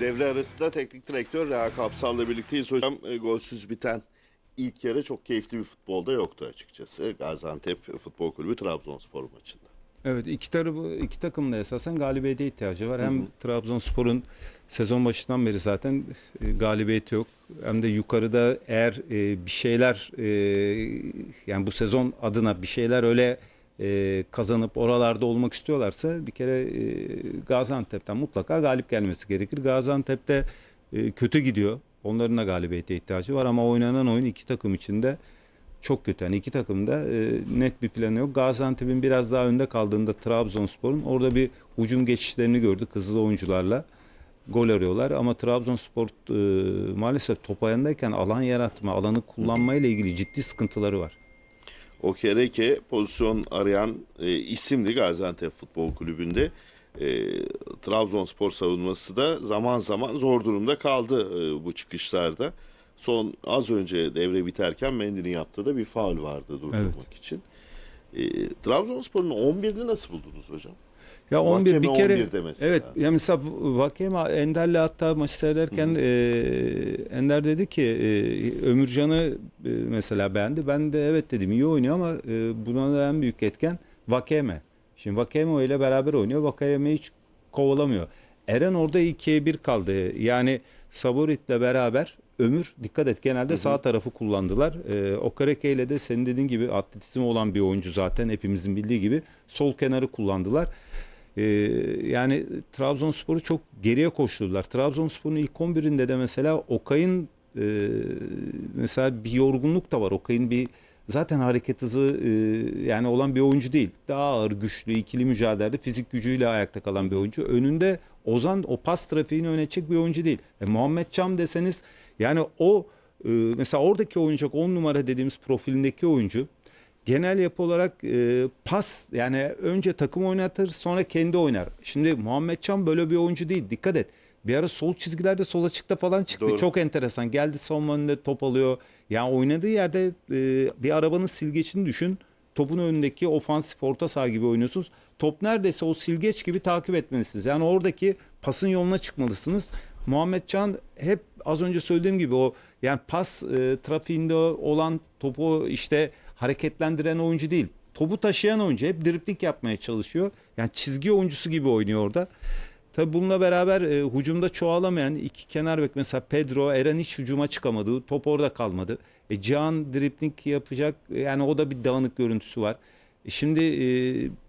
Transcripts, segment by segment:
Devre arasında teknik direktör Reha Kapsal'la birlikteyiz. Hocam e, golsüz biten ilk yarı çok keyifli bir futbolda yoktu açıkçası. Gaziantep Futbol Kulübü Trabzonspor maçında. Evet iki tarafı iki takımın da esasen galibiyete ihtiyacı var. Hem Trabzonspor'un sezon başından beri zaten e, galibiyeti yok. Hem de yukarıda eğer e, bir şeyler e, yani bu sezon adına bir şeyler öyle e, kazanıp oralarda olmak istiyorlarsa bir kere e, Gaziantep'ten mutlaka galip gelmesi gerekir. Gaziantep'te e, kötü gidiyor. Onların da galibiyete ihtiyacı var ama oynanan oyun iki takım içinde çok kötü. Yani iki takım da net bir planı yok. Gaziantep'in biraz daha önde kaldığında Trabzonspor'un orada bir hücum geçişlerini gördük hızlı oyuncularla. Gol arıyorlar ama Trabzonspor e, maalesef top ayağındayken alan yaratma, alanı kullanma ile ilgili ciddi sıkıntıları var. Okereke pozisyon arayan e, isimli Gaziantep Futbol Kulübü'nde. E, Trabzonspor savunması da zaman zaman zor durumda kaldı e, bu çıkışlarda. Son az önce devre biterken Mendy'nin yaptığı da bir faul vardı durdurmak için. E, Trabzonspor'un 11'ini nasıl buldunuz hocam? Ya 11 Vakeme bir kere 11'de mesela. evet ya mesela Vakeme Ender'le hatta maçı seyrederken e, Ender dedi ki e, Ömürcan'ı e, mesela beğendi. Ben de evet dedim iyi oynuyor ama e, buna da en büyük etken Vakeme. Şimdi Vakeme ile beraber oynuyor. Vakeme hiç kovalamıyor. Eren orada 2'ye 1 kaldı. Yani Saborit'le beraber Ömür dikkat et genelde sağ tarafı kullandılar. Ee, Okareke ile de senin dediğin gibi atletizmi olan bir oyuncu zaten hepimizin bildiği gibi sol kenarı kullandılar. Ee, yani Trabzonspor'u çok geriye koşturdular. Trabzonspor'un ilk 11'inde de mesela Okay'ın e, mesela bir yorgunluk da var. Okay'ın bir zaten hareket hızı e, yani olan bir oyuncu değil. Daha ağır, güçlü, ikili mücadelede fizik gücüyle ayakta kalan bir oyuncu. Önünde Ozan o pas trafiğini yönetecek bir oyuncu değil. E, Muhammed Çam deseniz yani o e, mesela oradaki oyuncu 10 numara dediğimiz profilindeki oyuncu genel yapı olarak e, pas yani önce takım oynatır sonra kendi oynar. Şimdi Muhammed Çam böyle bir oyuncu değil. Dikkat et. Bir ara sol çizgilerde sol açıkta falan çıktı. Doğru. Çok enteresan. Geldi savunma önünde top alıyor. Yani oynadığı yerde e, bir arabanın silgeçini düşün. Topun önündeki ofansif orta saha gibi oynuyorsunuz. Top neredeyse o silgeç gibi takip etmelisiniz. Yani oradaki pasın yoluna çıkmalısınız. Muhammed Can hep az önce söylediğim gibi o yani pas e, trafiğinde olan topu işte hareketlendiren oyuncu değil. Topu taşıyan oyuncu hep driplik yapmaya çalışıyor. Yani çizgi oyuncusu gibi oynuyor orada. Tabi bununla beraber e, hücumda çoğalamayan iki kenar bek mesela Pedro, Eren hiç hücuma çıkamadı. Top orada kalmadı. E, Cihan dripling yapacak. Yani o da bir dağınık görüntüsü var. E, şimdi e,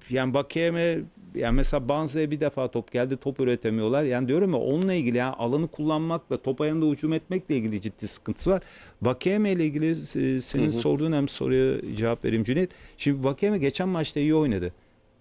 yani Bakayeme yani mesela Banza'ya bir defa top geldi top üretemiyorlar. Yani diyorum ya onunla ilgili yani alanı kullanmakla top ayağında hücum etmekle ilgili ciddi sıkıntısı var. Vakayeme ile ilgili e, senin sorduğun hem soruya cevap vereyim Cüneyt. Şimdi Vakayeme geçen maçta iyi oynadı.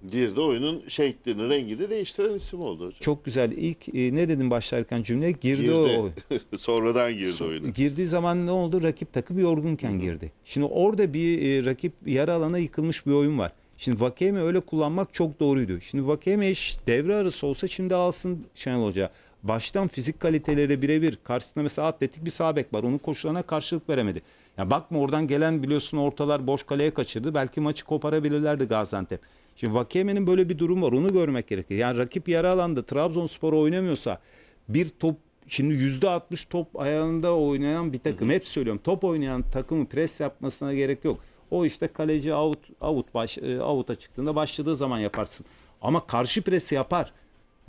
Bir de oyunun şeklini, rengini değiştiren isim oldu hocam. Çok güzel. İlk e, ne dedim başlarken cümle girdi, o. Girdi. Sonradan girdi oyuna. Girdiği zaman ne oldu? Rakip takım yorgunken girdi. Şimdi orada bir e, rakip yarı alana yıkılmış bir oyun var. Şimdi Vakeme öyle kullanmak çok doğruydu. Şimdi Vakeme devre arası olsa şimdi alsın Şenol Hoca. Baştan fizik kaliteleri birebir. Karşısında mesela atletik bir sağ bek var. Onun koşularına karşılık veremedi. Ya bakma oradan gelen biliyorsun ortalar boş kaleye kaçırdı. Belki maçı koparabilirlerdi Gaziantep. Şimdi Vakeme'nin böyle bir durum var. Onu görmek gerekir. Yani rakip yarı alanda Trabzonspor oynamıyorsa bir top Şimdi yüzde 60 top ayağında oynayan bir takım. Hep söylüyorum. Top oynayan takımı pres yapmasına gerek yok. O işte kaleci out out baş e, out'a çıktığında başladığı zaman yaparsın. Ama karşı presi yapar.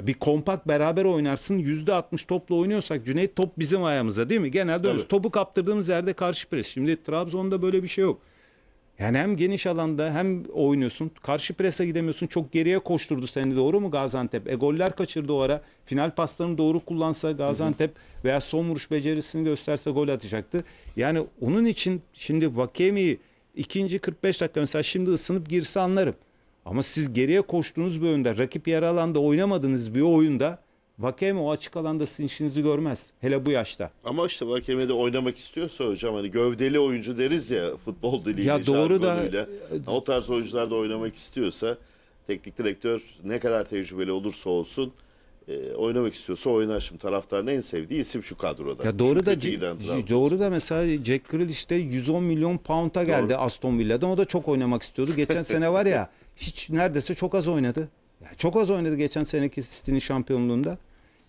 Bir kompakt beraber oynarsın. Yüzde 60 topla oynuyorsak Cüneyt top bizim ayağımıza değil mi? Genelde öyle. Topu kaptırdığımız yerde karşı pres. Şimdi Trabzon'da böyle bir şey yok. Yani hem geniş alanda hem oynuyorsun. Karşı prese gidemiyorsun. Çok geriye koşturdu seni doğru mu Gaziantep? E goller kaçırdı o ara. Final paslarını doğru kullansa Gaziantep veya son vuruş becerisini gösterse gol atacaktı. Yani onun için şimdi Vakemi'yi ikinci 45 dakika mesela şimdi ısınıp girse anlarım. Ama siz geriye koştuğunuz bir oyunda rakip yarı alanda oynamadığınız bir oyunda Vakemi o açık alanda sizin işinizi görmez. Hele bu yaşta. Ama işte Vakeme'de oynamak istiyorsa hocam hani gövdeli oyuncu deriz ya futbol diliyle, Ya doğru da- jargonuyla. o tarz oyuncular da oynamak istiyorsa teknik direktör ne kadar tecrübeli olursa olsun e, oynamak istiyorsa oynar. Şimdi taraftarın en sevdiği isim şu kadroda. Ya doğru Şu da Trabzon. doğru da mesela Jack Grealish işte 110 milyon pound'a geldi Doğru. Aston Villa'dan. O da çok oynamak istiyordu. Geçen sene var ya hiç neredeyse çok az oynadı. Ya çok az oynadı geçen seneki City'nin şampiyonluğunda.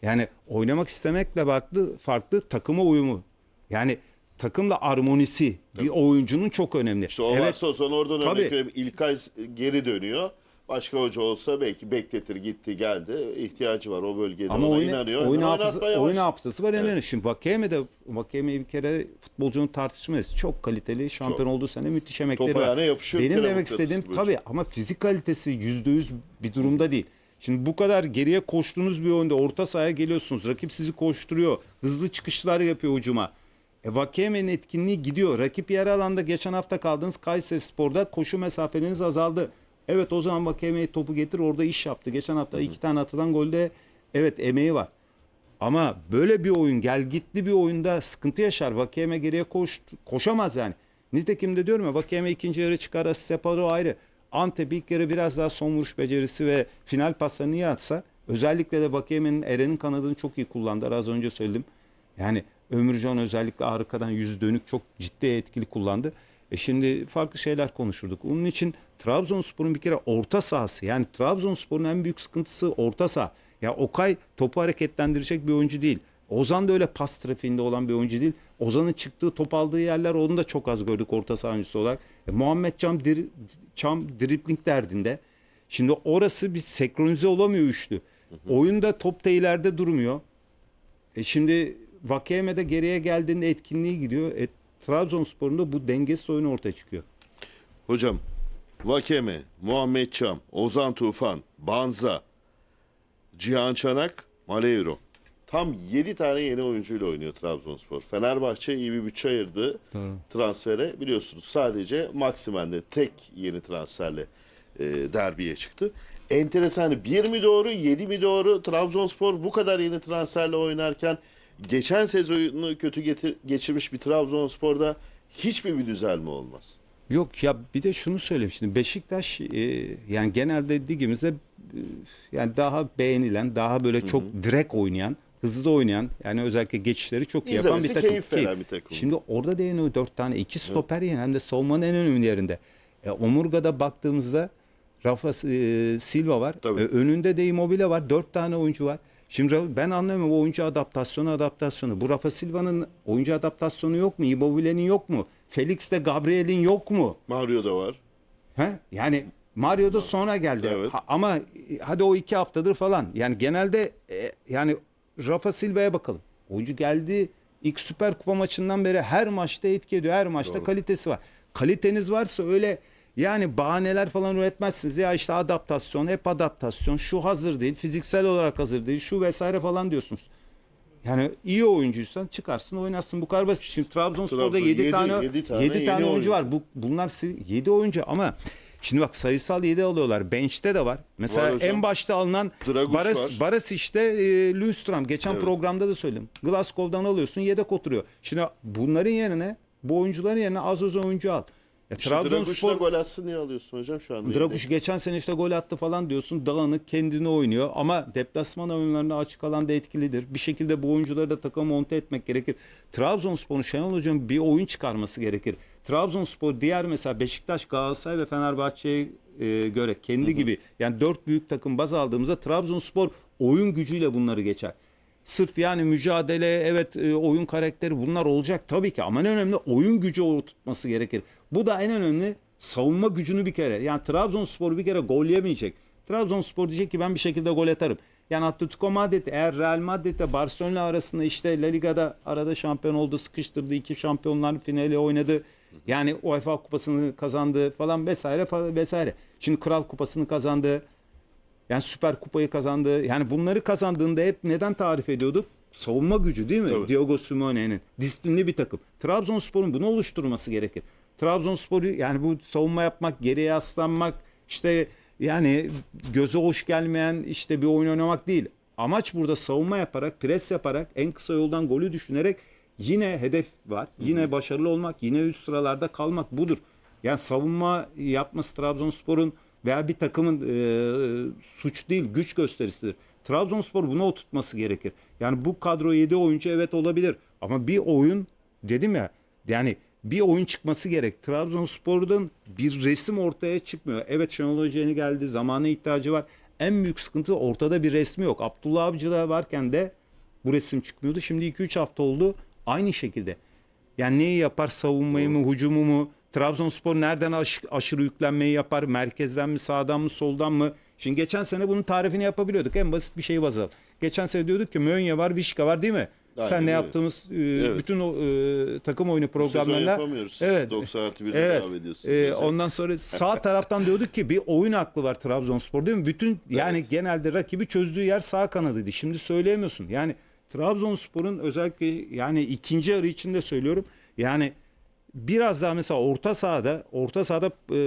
Yani oynamak istemekle farklı, farklı takıma uyumu. Yani takımla armonisi bir oyuncunun çok önemli. İşte o evet, varsa o zaman oradan Tabii. örnek vereyim. İlkay geri dönüyor. Başka hoca olsa belki bekletir gitti geldi. İhtiyacı var o bölgede ama ona oyun, inanıyor. oyun, hafızası, oyun hafızası var. Evet. Evet. Şimdi Vakeme de Vakeme'yi bir kere futbolcunun tartışmayız. Çok kaliteli. Şampiyon olduğu sene müthiş emekleri Top var. yapışıyor Benim demek istediğim tabii ama fizik kalitesi yüzde yüz bir durumda değil. Şimdi bu kadar geriye koştuğunuz bir oyunda orta sahaya geliyorsunuz. Rakip sizi koşturuyor. Hızlı çıkışlar yapıyor hücuma. E, Vakeme'nin etkinliği gidiyor. Rakip yarı alanda geçen hafta kaldığınız Kayseri Spor'da koşu mesafeleriniz azaldı. Evet o zaman Vakeme'ye topu getir orada iş yaptı. Geçen hafta iki tane atılan golde evet emeği var. Ama böyle bir oyun gel gitli bir oyunda sıkıntı yaşar. Vakeme geriye koş, koşamaz yani. Nitekim de diyorum ya Vakeme ikinci yarı çıkar asist yapar o ayrı. Antep ilk yarı biraz daha son vuruş becerisi ve final paslarını iyi atsa özellikle de Vakeme'nin Eren'in kanadını çok iyi kullandı. Az önce söyledim. Yani Ömürcan özellikle arkadan yüz dönük çok ciddi etkili kullandı. E şimdi farklı şeyler konuşurduk. Onun için Trabzonspor'un bir kere orta sahası yani Trabzonspor'un en büyük sıkıntısı orta saha. Ya Okay topu hareketlendirecek bir oyuncu değil. Ozan da öyle pas trafiğinde olan bir oyuncu değil. Ozan'ın çıktığı top aldığı yerler onu da çok az gördük orta saha oyuncusu olarak. E, Muhammed Çam, dir, Çam dribling derdinde. Şimdi orası bir senkronize olamıyor üçlü. Oyunda top da ileride durmuyor. E şimdi Vakeme de geriye geldiğinde etkinliği gidiyor. E, Trabzonspor'un da bu dengesiz oyunu ortaya çıkıyor. Hocam Vakeme, Muhammed Çam, Ozan Tufan, Banza, Cihan Çanak, Malevro. Tam 7 tane yeni oyuncuyla oynuyor Trabzonspor. Fenerbahçe iyi bir bütçe ayırdı Doğru. transfere. Biliyorsunuz sadece Maksimen'de tek yeni transferle e, derbiye çıktı. Enteresan. Bir mi doğru, 7 mi doğru? Trabzonspor bu kadar yeni transferle oynarken geçen sezonu kötü getir, geçirmiş bir Trabzonspor'da hiçbir bir düzelme olmaz. Yok ya bir de şunu söyleyeyim şimdi Beşiktaş e, yani genelde ligimizde e, yani daha beğenilen, daha böyle çok direkt oynayan, hızlı oynayan yani özellikle geçişleri çok iyi yapan bir takım. keyif veren bir takım. Şimdi orada da o dört tane iki stoper yine hem de savunmanın en önemli yerinde. E, omurgada baktığımızda Rafa e, Silva var. Tabii. E, önünde de Immobile var. Dört tane oyuncu var. Şimdi ben anlamıyorum o oyuncu adaptasyonu adaptasyonu. Bu Rafa Silva'nın oyuncu adaptasyonu yok mu? Immobile'nin yok mu? Felix'te Gabriel'in yok mu? Mario da var. He? Yani Mario da sonra geldi. Evet. Ha- ama e, hadi o iki haftadır falan. Yani genelde e, yani Rafa Silva'ya bakalım. Oyuncu geldi ilk Süper Kupa maçından beri her maçta etki ediyor. Her maçta kalitesi var. Kaliteniz varsa öyle yani bahaneler falan üretmezsiniz. Ya işte adaptasyon, hep adaptasyon. Şu hazır değil, fiziksel olarak hazır değil, şu vesaire falan diyorsunuz. Yani iyi oyuncuysan çıkarsın oynarsın. Bu kadar basit. Şimdi Trabzonspor'da Trabzon 7 yedi- tane yedi 7 tane tane, yeni oyuncu var. Bu bunlar 7 oyuncu ama şimdi bak sayısal 7 alıyorlar. Bench'te de var. Mesela Var hocam. en başta alınan Draguş Baras, var. Baras işte e, Lundstram. Geçen programda da söyledim. Glasgow'dan alıyorsun yedek oturuyor. Şimdi bunların yerine bu oyuncuların yerine az az oyuncu al. Ya İşte Trabzonspor gol atsın diye alıyorsun hocam şu anda. Draguş geçen sene işte gol attı falan diyorsun. Dağınık kendini oynuyor ama deplasman oyunlarında açık alanda etkilidir. Bir şekilde bu oyuncuları da takıma monte etmek gerekir. Trabzonspor'un Şenol Hoca'nın bir oyun çıkarması gerekir. Trabzonspor diğer mesela Beşiktaş, Galatasaray ve Fenerbahçe'ye e, göre kendi gibi yani dört büyük takım baz aldığımızda Trabzonspor oyun gücüyle bunları geçer. Sırf yani mücadele, evet e, oyun karakteri bunlar olacak tabii ki ama en önemli oyun gücü oturtması gerekir. Bu da en önemli savunma gücünü bir kere. Yani Trabzonspor bir kere gol yemeyecek. Trabzonspor diyecek ki ben bir şekilde gol atarım. Yani Atletico Madrid eğer Real Madrid ile Barcelona arasında işte La Liga'da arada şampiyon oldu, sıkıştırdı, iki şampiyonlar finali oynadı. Yani UEFA kupasını kazandı falan vesaire vesaire. Şimdi Kral kupasını kazandı. Yani Süper Kupayı kazandı. Yani bunları kazandığında hep neden tarif ediyorduk? Savunma gücü değil mi? Tabii. Diego Simeone'nin. Disiplinli bir takım. Trabzonspor'un bunu oluşturması gerekir. Trabzonspor'u yani bu savunma yapmak, geriye yaslanmak, işte yani göze hoş gelmeyen işte bir oyun oynamak değil. Amaç burada savunma yaparak, pres yaparak, en kısa yoldan golü düşünerek yine hedef var. Yine başarılı olmak, yine üst sıralarda kalmak budur. Yani savunma yapması Trabzonspor'un veya bir takımın e, suç değil, güç gösterisidir. Trabzonspor buna oturtması gerekir. Yani bu kadro 7 oyuncu evet olabilir ama bir oyun dedim ya yani bir oyun çıkması gerek. Trabzonspor'un bir resim ortaya çıkmıyor. Evet Şenol Hoca yeni geldi, zamana ihtiyacı var. en büyük sıkıntı ortada bir resmi yok. Abdullah Avcı da varken de bu resim çıkmıyordu. Şimdi 2-3 hafta oldu aynı şekilde. Yani neyi yapar? Savunmayı mı, hücumu mu? Trabzonspor nereden aş- aşırı yüklenmeyi yapar? Merkezden mi, sağdan mı, soldan mı? Şimdi geçen sene bunun tarifini yapabiliyorduk. En basit bir şey bazal. Geçen sene diyorduk ki Mönye var, Vişka var değil mi? Aynen Sen ne öyle. yaptığımız e, bütün o e, takım oyunu sezon yapamıyoruz. Evet. 90 artı 1'de Evet. devam ediyorsunuz. Ee, ondan sonra sağ taraftan diyorduk ki bir oyun aklı var Trabzonspor değil mi? Bütün yani Evet. genelde rakibi çözdüğü yer sağ kanadıydı. Şimdi söyleyemiyorsun. Yani Trabzonspor'un özellikle yani ikinci yarı içinde söylüyorum. Yani biraz daha mesela orta sahada orta sahada e,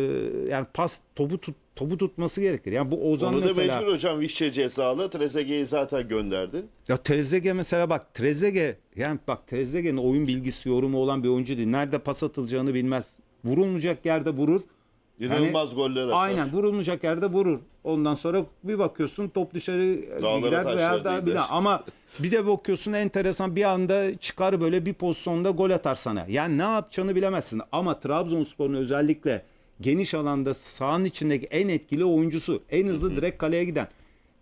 yani pas topu tut, topu tutması gerekir. Yani bu Ozan Onu da mesela mecbur hocam Vişçe cezalı. Trezeguet'i zaten gönderdin. ya Trezeguet mesela bak Trezeguet yani bak Trezeguet'in oyun bilgisi yorumu olan bir oyuncu değil. Nerede pas atılacağını bilmez. Vurulmayacak yerde vurur. İnanılmaz goller atar. Aynen vurulmayacak yerde vurur. Ondan sonra bir bakıyorsun top dışarı Dağlara gider taşlara veya da bir değder. ama bir de bakıyorsun enteresan bir anda çıkar böyle bir pozisyonda gol atar sana. Yani ne yapacağını bilemezsin. Ama Trabzonspor'un özellikle geniş alanda sahanın içindeki en etkili oyuncusu. En hızlı direkt kaleye giden.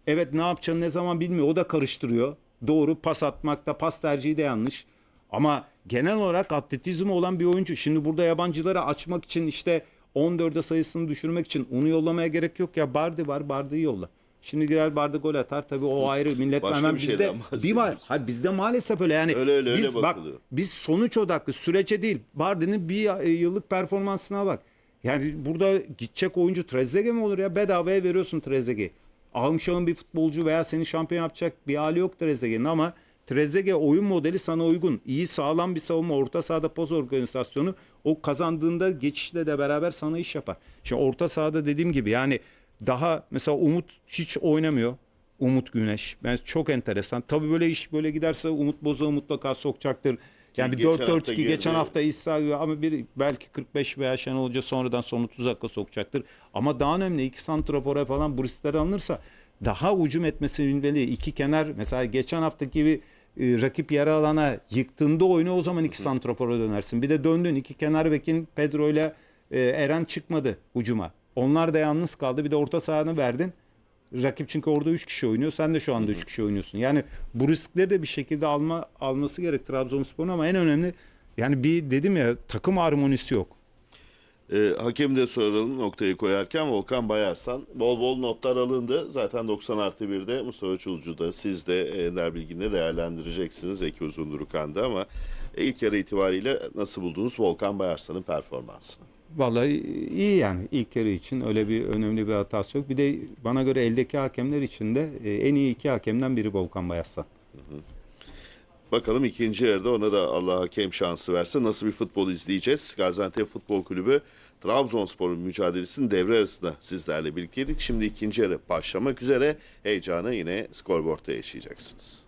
Evet ne yapacağını ne zaman bilmiyor. O da karıştırıyor. Doğru pas atmakta pas tercihi de yanlış. Ama genel olarak atletizmi olan bir oyuncu. Şimdi burada yabancıları açmak için işte 14'e sayısını düşürmek için onu yollamaya gerek yok ya. Bardi var Bardi'yi yolla. Şimdi girer Bardi gol atar tabii o ayrı millet Başka hemen bir bizde şeyden bir var. Hayır, bizde maalesef öyle yani. Öyle öyle, öyle biz, bak bakılıyor. biz sonuç odaklı sürece değil. Bardi'nin bir e, yıllık performansına bak. Yani burada gidecek oyuncu Trezeguet mi olur ya? Bedavaya veriyorsun Trezeguet'i. Almışağın bir futbolcu veya seni şampiyon yapacak bir hali yok Trezeguet'in ama Trezeguet oyun modeli sana uygun. İyi sağlam bir savunma, orta sahada poz organizasyonu o kazandığında geçişle de beraber sana iş yapar. Şimdi orta sahada dediğim gibi yani daha mesela Umut hiç oynamıyor. Umut Güneş. Ben çok enteresan. Tabii böyle iş böyle giderse Umut Bozok'u mutlaka sokacaktır. Yani bir geçen 4-4-2 hafta girdi. geçen hafta İsa ama bir belki 45 veya Şenol Hoca sonradan son 30 dakika sokacaktır. Ama daha önemli iki santrafora falan bu riskler alınırsa daha ucum etmesi bilmeli. İki kenar mesela geçen haftaki gibi e, rakip yarı alana yıktığında oyunu o zaman iki santrafora dönersin. Bir de döndün iki kenar bekin Pedro ile e, Eren çıkmadı ucuma. Onlar da yalnız kaldı. Bir de orta sahanı verdin. Rakip çünkü orada 3 kişi oynuyor. Sen de şu anda 3 kişi oynuyorsun. Yani bu riskleri de bir şekilde alma alması gerek Trabzonspor'un ama en önemli yani bir dedim ya takım harmonisi yok. Ee, hakem de soralım noktayı koyarken Volkan Bayarsan. Bol bol notlar alındı. Zaten 90 artı 1'de Mustafa Çulcu'da siz de e, Ender Bilgin'de değerlendireceksiniz. Eki Uzundurukan'da ama ilk yarı itibariyle nasıl buldunuz Volkan Bayarsan'ın performansını? Vallahi iyi yani ilk yarı için öyle bir önemli bir hatası yok. Bir de bana göre eldeki hakemler için de e, en iyi iki hakemden biri Volkan Bayaslan. Bakalım ikinci yarıda ona da Allah hakem şansı verse nasıl bir futbol izleyeceğiz. Gaziantep Futbol Kulübü Trabzonspor'un mücadelesinin devre arasında sizlerle birlikteydik. Şimdi ikinci yarı başlamak üzere heyecanı yine skorboardta yaşayacaksınız.